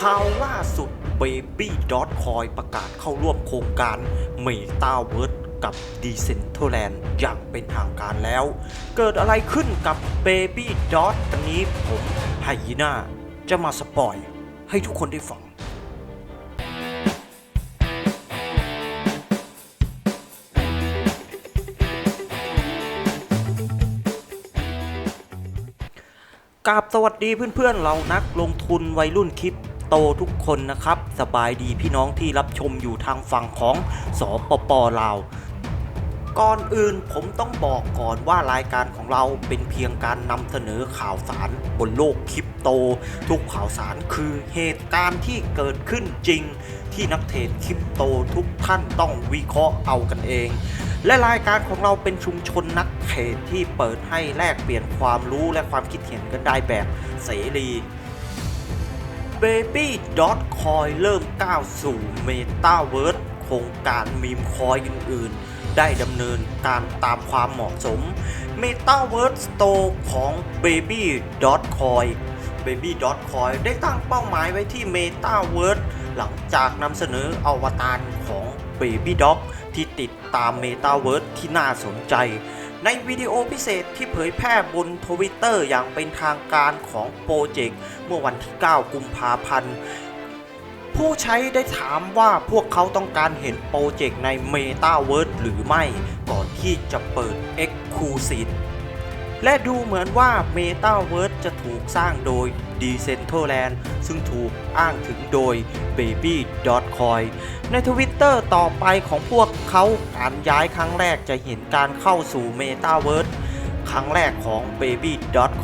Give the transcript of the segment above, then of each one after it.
ข่าวล่าสุด Baby d o t c o i ประกาศเข้าร่วมโครงการ Metaverse กับ Decentraland อย่างเป็นทางการแล้ว เกิดอะไรขึ้นกับ Baby Dot วันนี้ผมไฮยีน่าจะมาสปอยให้ทุกคนได้ฟังกราบสวัสดีเพื่อนๆเรานักลงทุนวัยรุ่นคริป โตทุกคนนะครับ สบายดีพี่น้องที่รับชมอยู่ทางฝั่งของสปปลาวก่อนอื่นผมต้องบอกก่อนว่ารายการของเราเป็นเพียงการนำเสนอข่าวสารบนโลกคริปโต ทุกข่าวสารคือเหตุการณ์ที่เกิดขึ้นจริง ที่นักเทรดคริปโตทุกท่านต้องวิเคราะห์เอากันเอง และรายการของเราเป็นชุมชนนักเทรดที่เปิดให้แลกเปลี่ยนความรู้และความคิดเห็นกันได้แบบเสรี Baby.coin เริ่มก้าวสู่ Metaverse โครงการมีมคอยอื่น ๆ ได้ดำเนินการตามความเหมาะสม Metaverse Store ของ Baby.coin Baby.coin ได้ตั้งเป้าหมายไว้ที่ Metaverse หลังจากนำเสนออวตารของ Baby Dog ที่ติดตาม Metaverse ที่น่าสนใจ ในวิดีโอพิเศษที่เผยแพร่บนทวิตเตอร์อย่างเป็นทางการของโปรเจกต์เมื่อวันที่ 9 กุมภาพันธ์ ผู้ใช้ได้ถามว่าพวกเขาต้องการเห็นโปรเจกต์ใน Metaverse หรือไม่ ก่อนที่จะเปิด Exclusive และดูเหมือนว่า Metaverse จะถูกสร้างโดย Decentraland ซึ่งถูกอ้างถึงโดย Baby Coin ในทวิตเตอร์ต่อไปของพวกเขาการย้ายครั้งแรกจะเห็นการเข้าสู่ Metaverse ครั้งแรกของ Baby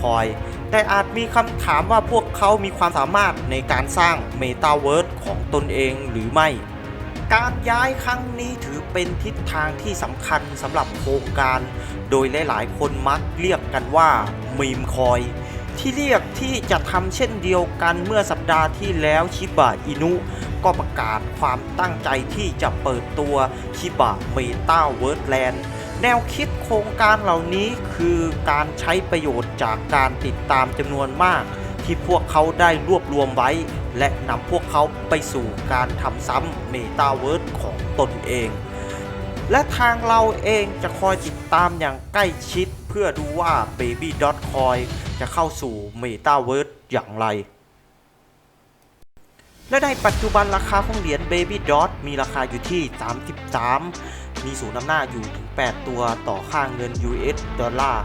Coin แต่อาจมีคำถามว่าพวกเขามีความสามารถในการสร้าง Metaverse ของตนเองหรือไม่ การย้ายครั้งนี้ถือเป็นทิศทางที่สำคัญสำหรับโครงการ โดยหลายๆ คนมักเรียกกันว่ามีมคอย ที่เรียกที่จะทำเช่นเดียวกันเมื่อสัปดาห์ที่แล้วชิบะอินุ ก็ประกาศความตั้งใจที่จะเปิดตัวชิบะเมตาเวิร์ดแลนด์แนวคิดโครงการเหล่านี้คือการใช้ประโยชน์จากการติดตามจำนวนมาก ที่พวกเขาได้รวบรวมไว้ และนำพวกเขาไปสู่การทำซ้ำเมตาเวิร์ดของตนเอง และทางเราเองจะคอยติดตามอย่างใกล้ชิดเพื่อดูว่า Baby Dot Coin จะเข้าสู่ Metaverse อย่างไร และในปัจจุบันราคาของเหรียญ Baby Dot มีราคาอยู่ที่ 33 มีศูนย์นำหน้าอยู่ถึง 8 ตัวต่อค่าเงิน US ดอลลาร์